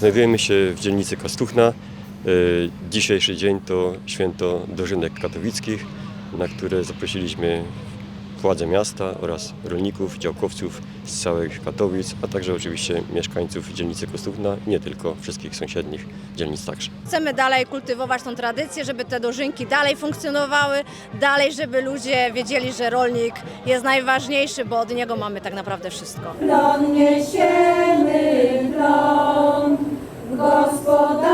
Znajdujemy się w dzielnicy Kostuchna. E, Dzisiejszy dzień to święto dożynek katowickich, na które zaprosiliśmy władze miasta oraz rolników, działkowców z całych Katowic, a także oczywiście mieszkańców dzielnicy Kostuchna, nie tylko wszystkich sąsiednich dzielnic także. Chcemy dalej kultywować tą tradycję, żeby te dożynki dalej funkcjonowały, dalej, żeby ludzie wiedzieli, że rolnik jest najważniejszy, bo od niego mamy tak naprawdę wszystko. Plon niesiemy plon, Господа.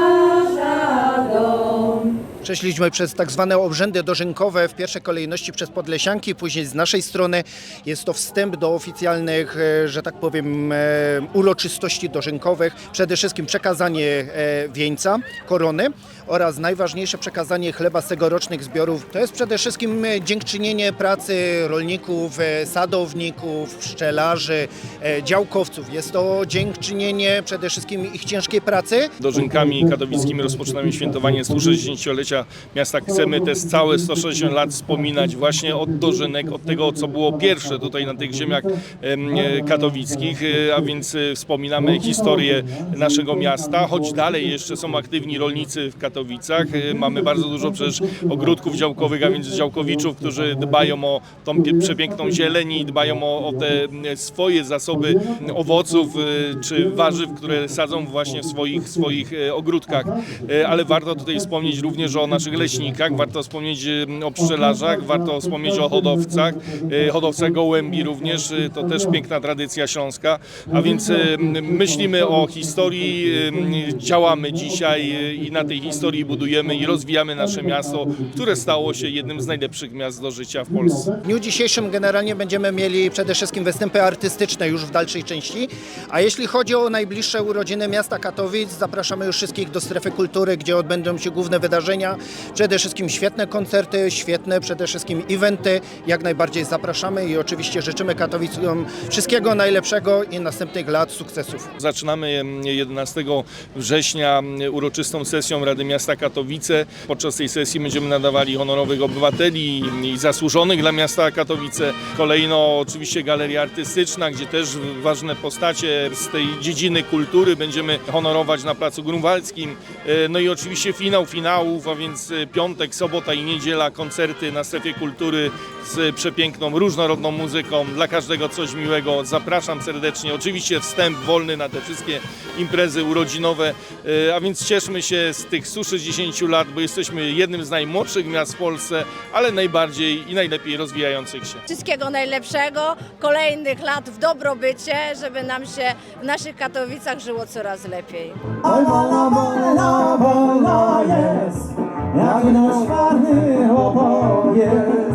Przeszliśmy przez tak zwane obrzędy dożynkowe, w pierwszej kolejności przez Podlesianki, później z naszej strony jest to wstęp do oficjalnych, e, że tak powiem, e, uroczystości dożynkowych. Przede wszystkim przekazanie e, wieńca, korony oraz najważniejsze przekazanie chleba z tegorocznych zbiorów. To jest przede wszystkim dziękczynienie pracy rolników, sadowników, pszczelarzy, działkowców. Jest to dziękczynienie przede wszystkim ich ciężkiej pracy, dożynkami katowickimi rozpoczynamy świętowanie 160-lecia miasta. Chcemy te całe 160 lat wspominać właśnie od dożynek, od tego, co było pierwsze tutaj na tych ziemiach em, e, katowickich, e, a więc e, wspominamy historię naszego miasta, choć dalej jeszcze są aktywni rolnicy w Katowicach. Mamy bardzo dużo przecież ogródków działkowych, a więc działkowiczów, którzy dbają o tą przepiękną zieleń i dbają o, o te swoje zasoby owoców czy warzyw, które sadzą właśnie w swoich, swoich ogródkach. Ale warto tutaj wspomnieć również o naszych leśnikach, warto wspomnieć o pszczelarzach, warto wspomnieć o hodowcach, e, hodowcach gołębi również, e, to też piękna tradycja śląska, a więc myślimy o historii, działamy dzisiaj e, i na tej historii budujemy i rozwijamy nasze miasto, które stało się jednym z najlepszych miast do życia w Polsce. W dniu dzisiejszym generalnie będziemy mieli przede wszystkim występy artystyczne już w dalszej części, a jeśli chodzi o najbliższe urodziny miasta Katowic, zapraszamy już wszystkich do strefy kultury, gdzie odbędą się główne wydarzenia, przede wszystkim świetne koncerty, świetne przede wszystkim eventy, jak najbardziej zapraszamy i oczywiście życzymy Katowicom wszystkiego najlepszego i następnych lat sukcesów. Zaczynamy em, 11 września uroczystą sesją Rady Miasta Katowice. Podczas tej sesji będziemy nadawali honorowych obywateli i zasłużonych dla miasta Katowice. Kolejno oczywiście galeria artystyczna, gdzie też ważne postacie z tej dziedziny kultury będziemy honorować na Placu Grunwaldzkim. E, No i oczywiście finał finałów, a więc e, piątek, sobota i niedziela koncerty na strefie kultury z przepiękną, różnorodną muzyką. Dla każdego coś miłego. Zapraszam serdecznie. Oczywiście wstęp wolny na te wszystkie imprezy urodzinowe, e, a więc cieszmy się z tych 160 lat, bo jesteśmy jednym z najmłodszych miast w Polsce, ale najbardziej i najlepiej rozwijających się. Wszystkiego najlepszego, kolejnych lat w dobrobycie, żeby nam się w naszych Katowicach żyło coraz lepiej. Oj, jest, jak nasz czarny opowiedz.